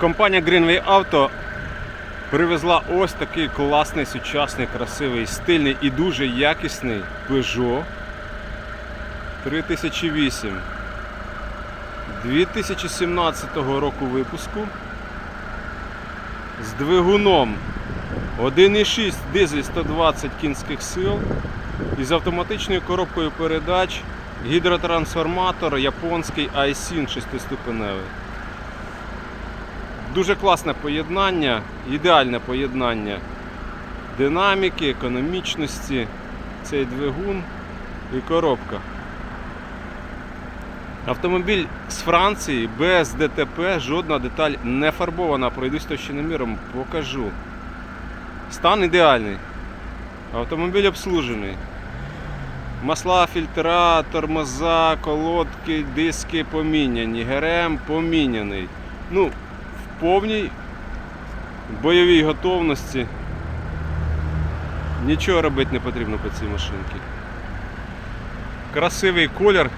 Компанія Greenway Auto привезла ось такий класний, сучасний, красивий, стильний і дуже якісний Peugeot 3008 2017 року випуску. З двигуном 1,6 дизель 120 кінських сил. І з автоматичною коробкою передач гідротрансформатор японський iSyn 6-ступеневий. Дуже класне поєднання, ідеальне поєднання динаміки, економічності, цей двигун і коробка. Автомобіль з Франції без ДТП, жодна деталь не фарбована. Пройдусь товщиноміром, покажу. Стан ідеальний. Автомобіль обслужений. Масла, фільтра, тормоза, колодки, диски поміняні, ГРМ поміняний. Ну, повній бойовій готовності. Нічого робити не потрібно по цій машинці. Красивий колір,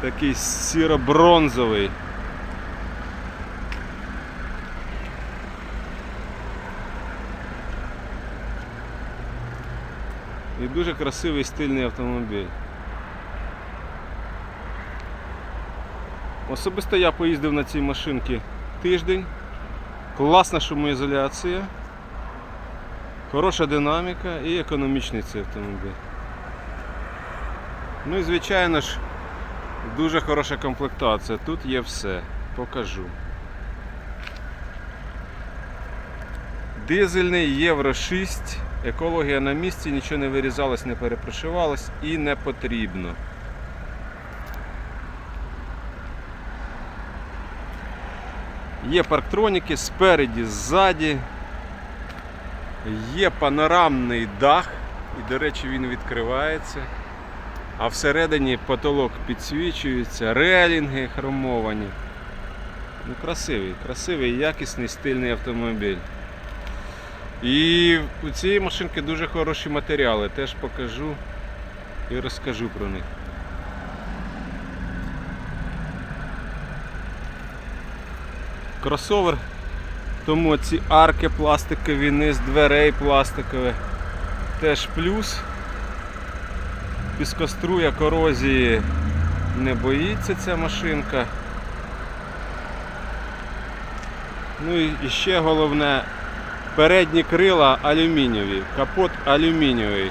такий сіро-бронзовий. І дуже красивий стильний автомобіль. Особисто я поїздив на цій машинці тиждень. Класна шумоізоляція, хороша динаміка і економічний цей автомобіль. Ну і звичайно ж, дуже хороша комплектація. Тут є все. Покажу. Дизельний Євро 6. Екологія на місці, нічого не вирізалось, не перепрошивалось і не потрібно. Є парктроніки спереді, ззаді. Є панорамний дах, і, до речі, він відкривається. А всередині потолок підсвічується, релінги хромовані. Ну, красивий, красивий, якісний, стильний автомобіль. І у цієї машинки дуже хороші матеріали, теж покажу і розкажу про них. Кросовер, тому ці арки пластикові, низ дверей пластикові. Теж плюс. Піскоструя корозії не боїться ця машинка. Ну і ще головне, передні крила алюмінієві, капот алюмінієвий.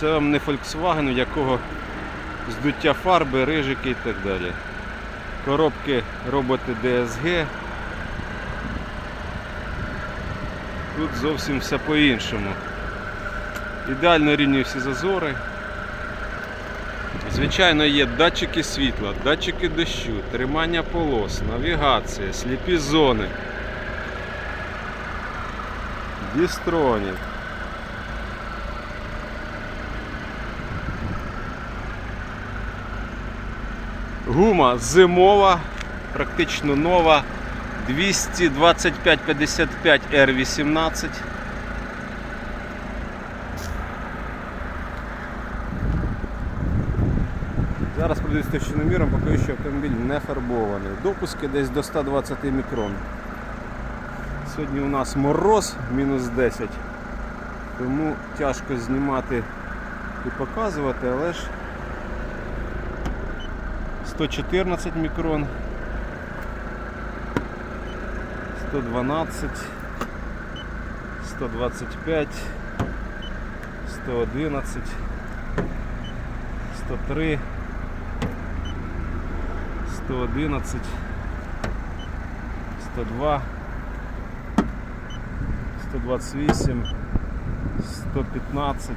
Це вам не Volkswagen, у якого здуття фарби, рижики і так далі. Коробки роботи DSG. Тут зовсім все по-іншому. Ідеально рівні всі зазори. Звичайно, є датчики світла, датчики дощу, тримання полос, навігація, сліпі зони. Дістронік. Гума зимова, практично нова. 225-55 R18. Зараз подивлюсь товщиноміром, поки що автомобіль не фарбований. Допуски десь до 120 мікрон. Сьогодні у нас мороз мінус 10, тому тяжко знімати і показувати, але ж 114 мікрон. 112, 125, 111, 103, 111, 102, 128, 115.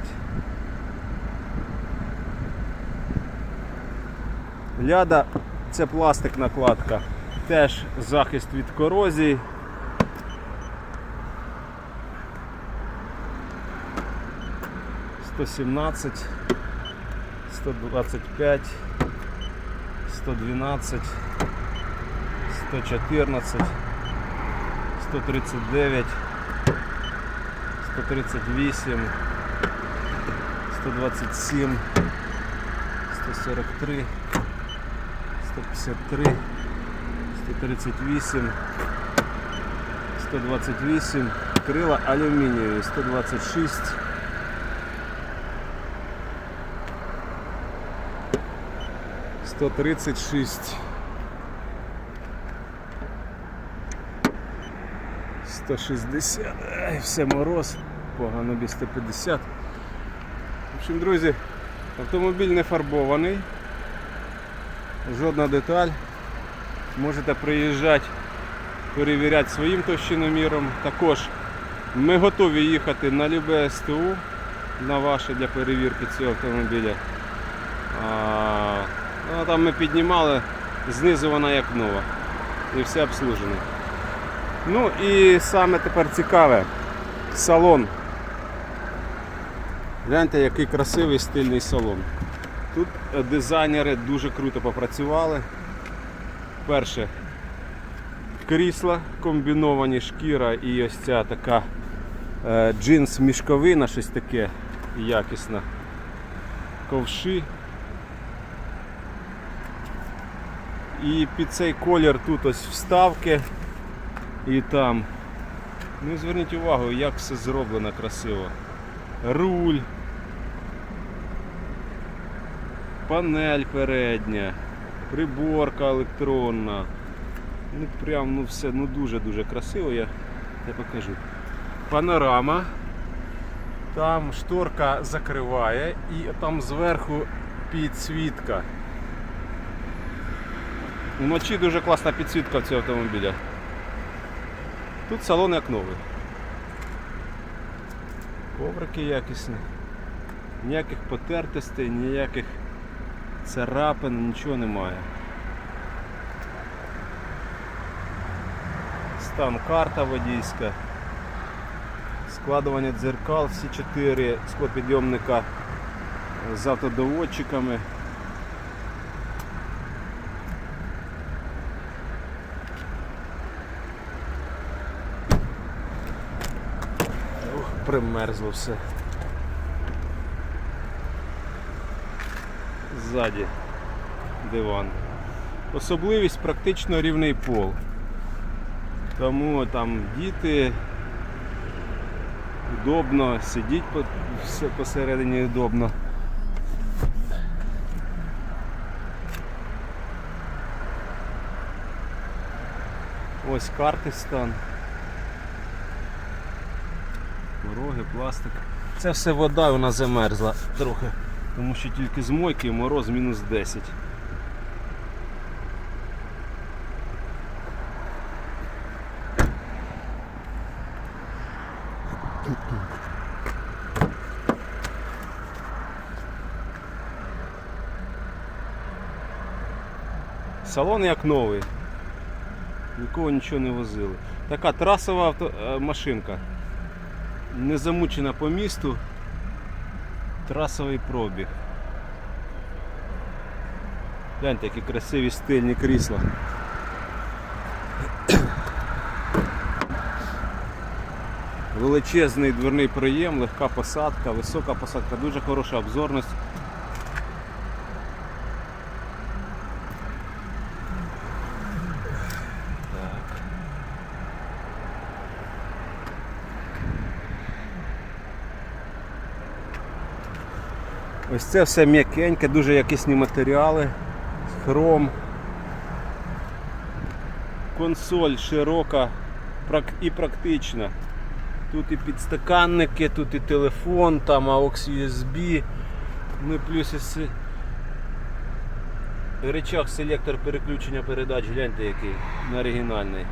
Ляда це пластик накладка, теж захист від корозії. Сто сімнадцять, сто двадцять п'ять, сто дванадцять, сто чотирнадцять, сто тридцять дев'ять, сто тридцять вісім, сто двадцять сім, 143, 153, 138, 128, крила алюмінієві, 126. Сто тридцать шість. Сто шістдесят. Ай, все мороз. Погано без 150. В общем, друзі, автомобіль не фарбований. Жодна деталь. Можете приїжджати, перевіряти своїм товщиноміром. Також ми готові їхати на любе СТУ на ваше для перевірки цього автомобіля. А, ну, там ми піднімали, знизу вона як нова. І все обслужено. Ну і саме тепер цікаве салон. Гляньте, який красивий стильний салон. Тут е, дизайнери дуже круто попрацювали. Перше, крісла комбіновані, шкіра і ось ця така е, джинс мішковина, щось таке якісне. Ковши. І під цей колір тут ось вставки і там. Ну і зверніть увагу, як все зроблено красиво. Руль. Панель передня, приборка електронна. Ну прям ну все ну дуже-дуже красиво, я, я покажу. Панорама. Там шторка закриває і там зверху підсвітка. Вночі дуже класна підсвітка цього автомобіля. Тут салон як новий. Коврики якісні. Ніяких потертостей, ніяких царапин, нічого немає. Стан карта водійська. Складування дзеркал, всі чотири склопідйомника з автодоводчиками. Примерзло все. Ззаді диван. Особливість практично рівний пол. Тому там діти удобно, сидіть посередині удобно. Ось карти стан. Пороги, пластик. Це все вода вона замерзла трохи. Тому що тільки з мойки мороз мінус 10. Салон як новий. Нікого нічого не возили. Така трасова авто, е, машинка. Не замучена по місту. Трасовий пробіг. Гляньте, які красиві стильні крісла. Величезний дверний проєм, легка посадка, висока посадка, дуже хороша обзорність. Ось це все м'якеньке, дуже якісні матеріали, хром. Консоль широка і практична. Тут і підстаканники, тут і телефон, там AUX USB. Ну і плюс це речах селектор переключення передач, гляньте який на оригінальний.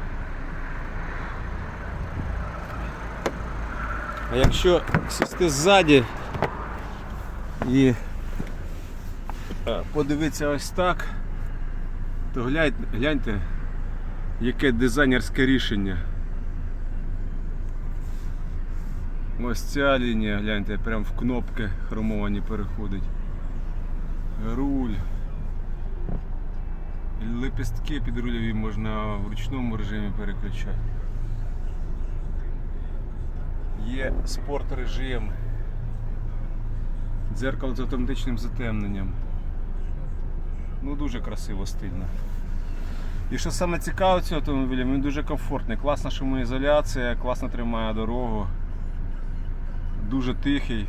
А якщо сісти ззаді і подивитися ось так, то гляньте, гляньте яке дизайнерське рішення. Ось ця лінія, гляньте, прям в кнопки хромовані переходить. Руль. Лепістки підрульові можна в ручному режимі переключати. Є спорт режим. Дзеркало з автоматичним затемненням. Ну дуже красиво, стильно. І що саме цікаве цього автомобіля, він дуже комфортний, класна шумоізоляція, класно тримає дорогу, дуже тихий.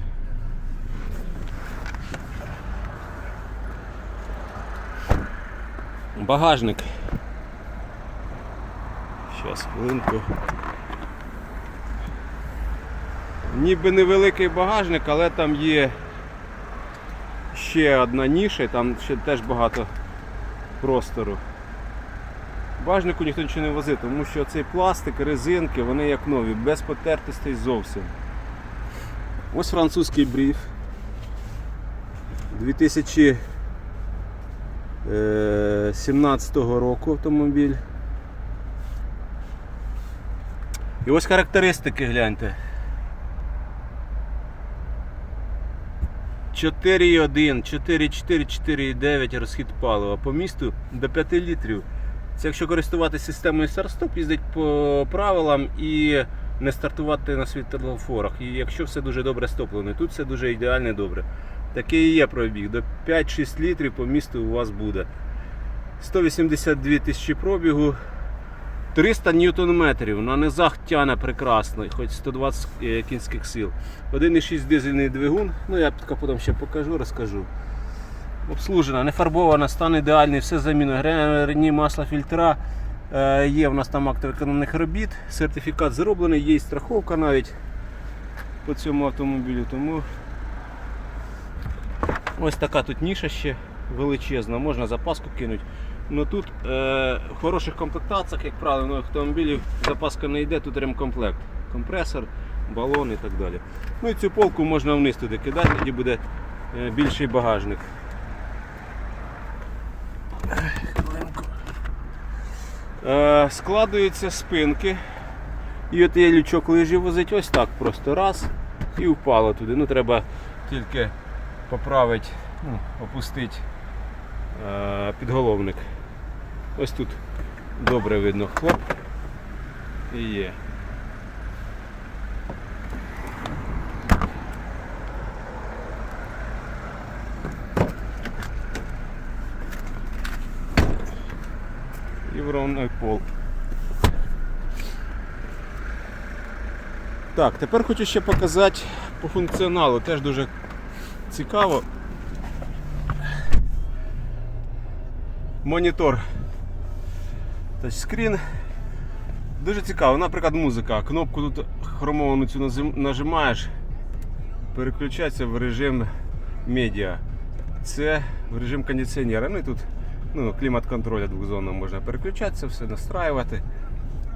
Багажник. Зараз хвилинку. Ніби невеликий багажник, але там є ще одна ніша, і там ще теж багато простору. В Багажнику ніхто нічого не возив, тому що цей пластик, резинки, вони як нові, без потертостей зовсім. Ось французький бриф. 2017 року автомобіль. І ось характеристики гляньте. 4,1, 4,4, 4,9 розхід палива. По місту до 5 літрів. Це якщо користуватися системою старт-стоп, їздить по правилам і не стартувати на світлофорах. І якщо все дуже добре стоплено, тут все дуже ідеально добре. Такий і є пробіг. До 5-6 літрів по місту у вас буде. 182 тисячі пробігу. 300 ньютон-метрів. На низах тяне прекрасно, хоч 120 е, кінських сил. 1,6 дизельний двигун. Ну я капотом ще покажу, розкажу. Обслужена, не фарбована, стан ідеальний, все заміна. Грені масла фільтра. Е, Є в нас там акт виконаних робіт, сертифікат зроблений, є і страховка навіть по цьому автомобілю. Тому ось така тут ніша ще величезна, можна запаску кинути. Ну тут е, в хороших комплектаціях, як правило, на автомобілів запаска не йде, тут ремкомплект. Компресор, балон і так далі. Ну і цю полку можна вниз туди кидати, тоді буде е, більший багажник. Е, складуються спинки. І от є лючок лижі возить ось так просто раз і впало туди. Ну треба тільки поправити, ну, опустити е, підголовник. Ось тут добре видно хлоп і є. І в ровний пол. Так, тепер хочу ще показати по функціоналу, теж дуже цікаво. Монітор тачскрін. Дуже цікаво, наприклад, музика. Кнопку тут хромовану цю нажимаєш, переключається в режим медіа. Це в режим кондиціонера. Ну і тут ну, клімат контроля двохзонного можна переключатися, все настраювати.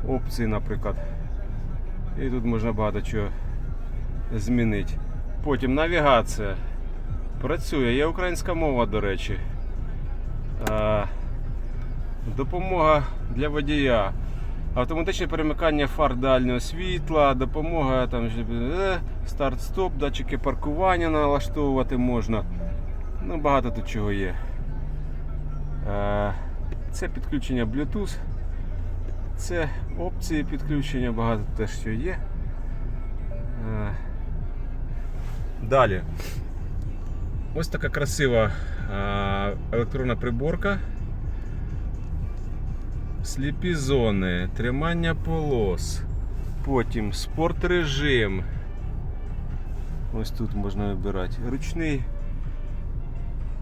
Опції, наприклад. І тут можна багато чого змінити. Потім навігація. Працює, є українська мова, до речі. Допомога для водія. Автоматичне перемикання фар дальнього світла, допомога там е, старт-стоп, датчики паркування налаштовувати можна. Ну, багато тут чого є. Е, Це підключення Bluetooth. Це опції підключення, багато теж що є. Е, Далі. Ось така красива електронна приборка. Сліпі зони, тримання полос. Потім спорт режим. Ось тут можна вибирати. Ручний,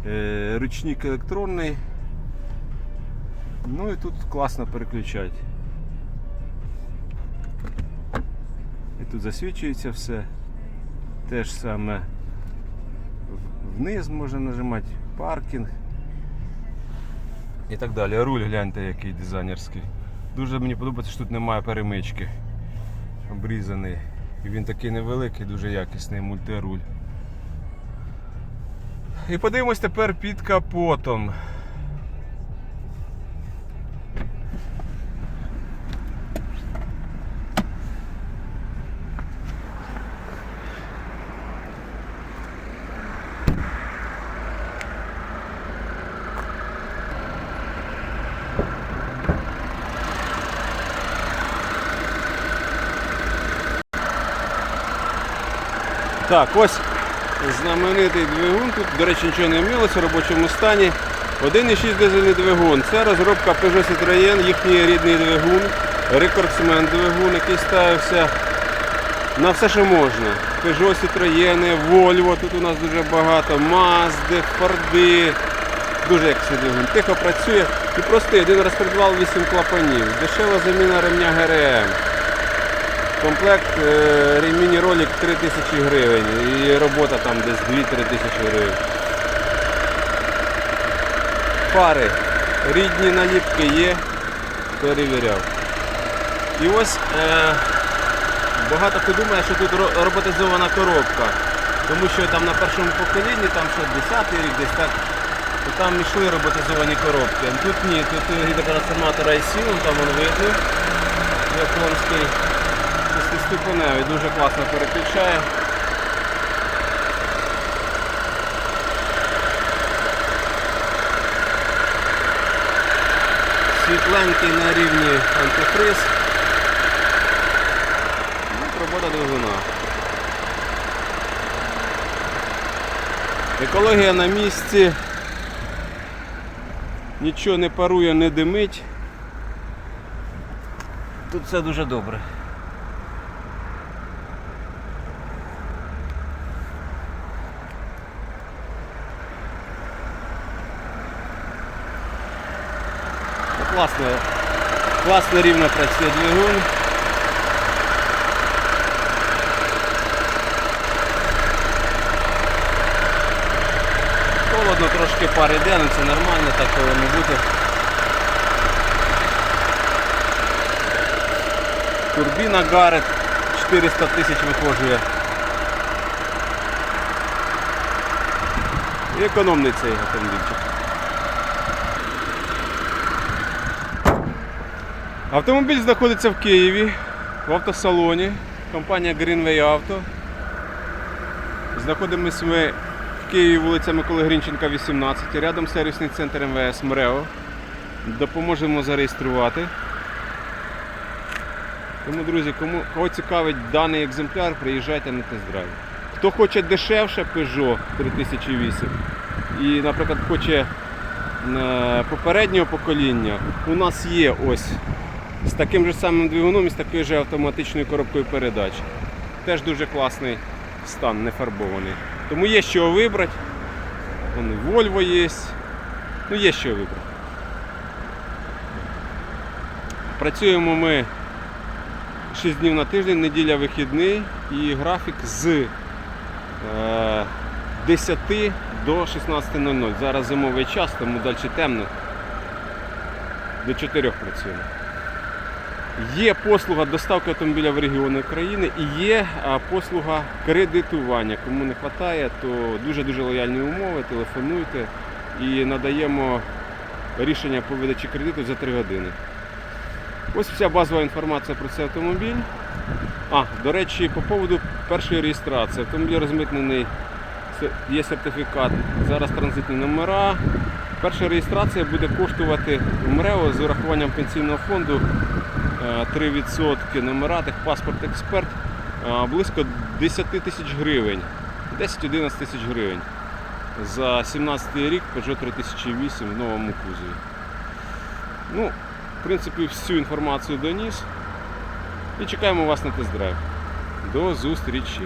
е, ручник електронний. Ну і тут класно переключати. І тут засвічується все. Те ж саме вниз можна нажимати, паркінг і так далі. Руль гляньте який дизайнерський. Дуже мені подобається, що тут немає перемички. Обрізаний. І він такий невеликий, дуже якісний мультируль. І подивимось тепер під капотом. Так, ось знаменитий двигун. Тут, до речі, нічого не вмілося в робочому стані. 1,6 дизельний двигун. Це розробка Peugeot Citroën, їхній рідний двигун, рекордсмен двигун, який ставився на все, що можна. Peugeot, Citroën, Volvo, тут у нас дуже багато, Mazda, Форди. Дуже якісний двигун. Тихо працює і простий, один розпредвал 8 клапанів. Дешева заміна ремня ГРМ. Комплект е, міні-ролик 3 тисячі гривень і робота там десь 2-3 тисячі гривень. Фари. Рідні наліпки є, перевіряв. І ось е, багато хто думає, що тут роботизована коробка. Тому що там на першому поколінні, там що 10 рік, десь так, то там йшли роботизовані коробки. Тут ні, тут гідротрансформатор IC, там воно видно. Японський. Шестиступеневий, дуже класно переключає. Світленький на рівні антифриз. Ну, робота двигуна. Екологія на місці. Нічого не парує, не димить. Тут все дуже добре. Класно, класно рівно працює двигун. Холодно, трошки пар іде, але це нормально, так повинно бути. Турбіна Гарет 400 тисяч виходжує. І економний цей автомобільчик. Автомобіль знаходиться в Києві, в автосалоні. Компанія Greenway Auto. Знаходимося ми в Києві, вулиця Миколи Грінченка, 18. Рядом сервісний центр МВС МРЕО. Допоможемо зареєструвати. Тому, друзі, кому, кого цікавить даний екземпляр, приїжджайте на тест-драйв. Хто хоче дешевше Peugeot 3008 і, наприклад, хоче е, попереднього покоління, у нас є ось з таким же самим двигуном і з такою же автоматичною коробкою передач. Теж дуже класний стан, не фарбований. Тому є що вибрати. Вон Volvo є. Ну є що вибрати. Працюємо ми 6 днів на тиждень, неділя вихідний і графік з е, 10 до 16.00. Зараз зимовий час, тому далі темно. До 4 працюємо. Є послуга доставки автомобіля в регіони України і є послуга кредитування. Кому не вистачає, то дуже-дуже лояльні умови, телефонуйте і надаємо рішення по видачі кредиту за 3 години. Ось вся базова інформація про цей автомобіль. А, до речі, по поводу першої реєстрації. Автомобіль розмитнений, є сертифікат, зараз транзитні номера. Перша реєстрація буде коштувати в МРЕО з урахуванням пенсійного фонду 3% номера, паспорт експерт близько 10 тисяч гривень. 10-11 тисяч гривень. За 17 рік Peugeot 3008 в новому кузові. Ну, в принципі, всю інформацію доніс. І чекаємо вас на тест-драйв. До зустрічі!